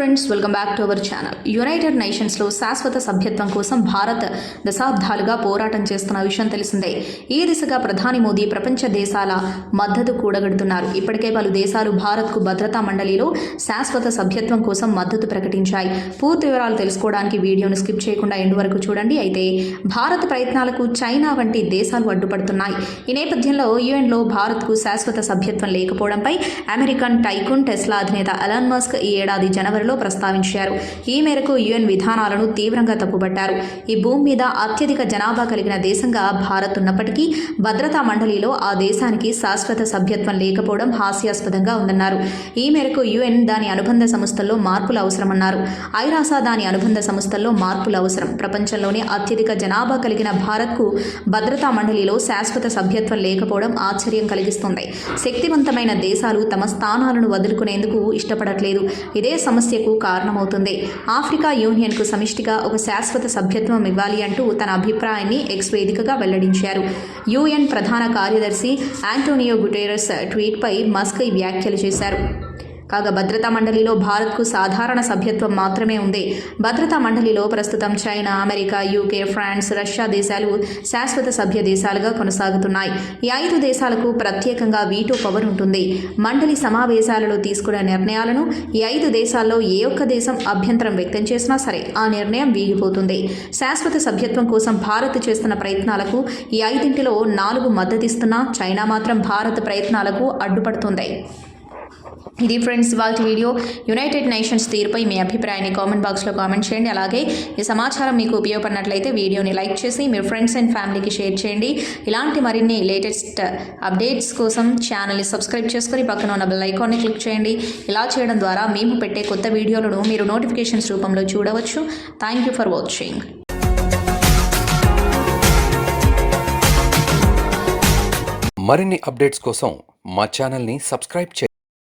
Friends welcome back to our channel united నేషన్స్లో శాశ్వత సభ్యత్వం కోసం భారత్ దశాబ్దాలుగా పోరాటం చేస్తున్న విషయం తెలిసిందే. ఈ దిశగా ప్రధాని మోదీ ప్రపంచ దేశాల మద్దతు కూడగడుతున్నారు? ఇప్పటికే పలు దేశాలు భారత్కు భద్రతా మండలిలో శాశ్వత సభ్యత్వం కోసం మద్దతు ప్రకటించాయి. పూర్తి వివరాలు తెలుసుకోవడానికి వీడియోను స్కిప్ చేయకుండా ఎండు వరకు చూడండి. అయితే భారత్ ప్రయత్నాలకు చైనా వంటి దేశాలు అడ్డుపడుతున్నాయి. ఈ నేపథ్యంలో యుఎన్లో భారత్కు శాశ్వత సభ్యత్వం లేకపోవడంపై అమెరికన్ టైకున్ టెస్లా అధినేత ఎలాన్ మస్క్ ఈ ఏడాది జనవరిలో ప్రస్తావించారు. ఈ మేరకు యుఎన్ విధానాలను తీవ్రంగా తప్పుబట్టారు ఈ భూమి మీద అత్యధిక జనాభా కలిగిన దేశంగా భారత్ ఉన్నప్పటికీ భద్రతా మండలిలో ఆ దేశానికి శాశ్వత సభ్యత్వం లేకపోవడం హాస్యాస్పదంగా ఉందన్నారు. ఈ మేరకు యుఎన్ దాని అనుబంధ సంస్థల్లో మార్పులు అవసరమన్నారు. ఐరాస దాని అనుబంధ సంస్థల్లో మార్పులు అవసరం. ప్రపంచంలోనే అత్యధిక జనాభా కలిగిన భారత్కు భద్రతా మండలిలో శాశ్వత సభ్యత్వం లేకపోవడం ఆశ్చర్యం కలిగిస్తుంది. శక్తివంతమైన దేశాలు తమ స్థానాలను వదులుకునేందుకు ఇష్టపడట్లేదు. ఇదే సమస్యకు కారణమవుతుంది. ఆఫ్రికా యూనియన్కు సమిష్టిగా ఒక శాశ్వత సభ్యత్వం ఇవ్వాలి అంటూ తన అభిప్రాయాన్ని ఎక్స్ వేదికగా వెల్లడించారు. యుఎన్ ప్రధాన కార్యదర్శి ఆంటోనియో గుటేరస్ ట్వీట్పై మస్క్ వ్యాఖ్యలు చేశారు. కాగా భద్రతా మండలిలో భారత్కు సాధారణ సభ్యత్వం మాత్రమే ఉంది. భద్రతా మండలిలో ప్రస్తుతం China America UK France Russia దేశాలు శాశ్వత సభ్య దేశాలుగా కొనసాగుతున్నాయి. ఈ ఐదు దేశాలకు ప్రత్యేకంగా వీటో పవర్ ఉంటుంది. మండలి సమావేశాలలో తీసుకునే నిర్ణయాలను ఈ ఐదు దేశాల్లో ఏ ఒక్క దేశం అభ్యంతరం వ్యక్తం చేసినా సరే ఆ నిర్ణయం వీగిపోతుంది శాశ్వత సభ్యత్వం కోసం భారత్ చేస్తున్న ప్రయత్నాలకు ఈ ఐదింటిలో నాలుగు మద్దతిస్తున్నా చైనా మాత్రం భారత్ ప్రయత్నాలకు అడ్డుపడుతుంది. ఇది ఫ్రెండ్స్ వాళ్ళ వీడియో యునైటెడ్ నేషన్స్ తీరుపై మీ అభిప్రాయాన్ని కామెంట్ బాక్స్లో కామెంట్ చేయండి. అలాగే ఈ సమాచారం మీకు ఉపయోగపడినట్లయితే వీడియోని లైక్ చేసి మీ ఫ్రెండ్స్ అండ్ ఫ్యామిలీకి షేర్ చేయండి. ఇలాంటి మరిన్ని లేటెస్ట్ అప్డేట్స్ కోసం ఛానల్ని సబ్స్క్రైబ్ చేసుకొని పక్కన ఉన్న బెల్ ఐకాన్ని క్లిక్ చేయండి. ఇలా చేయడం ద్వారా మేము పెట్టే కొత్త వీడియోలను మీరు నోటిఫికేషన్స్ రూపంలో చూడవచ్చు. థ్యాంక్ యూ ఫర్ వాచింగ్ మరిన్ని అప్డేట్స్ కోసం మా ఛానల్ని సబ్స్క్రైబ్ చేయండి.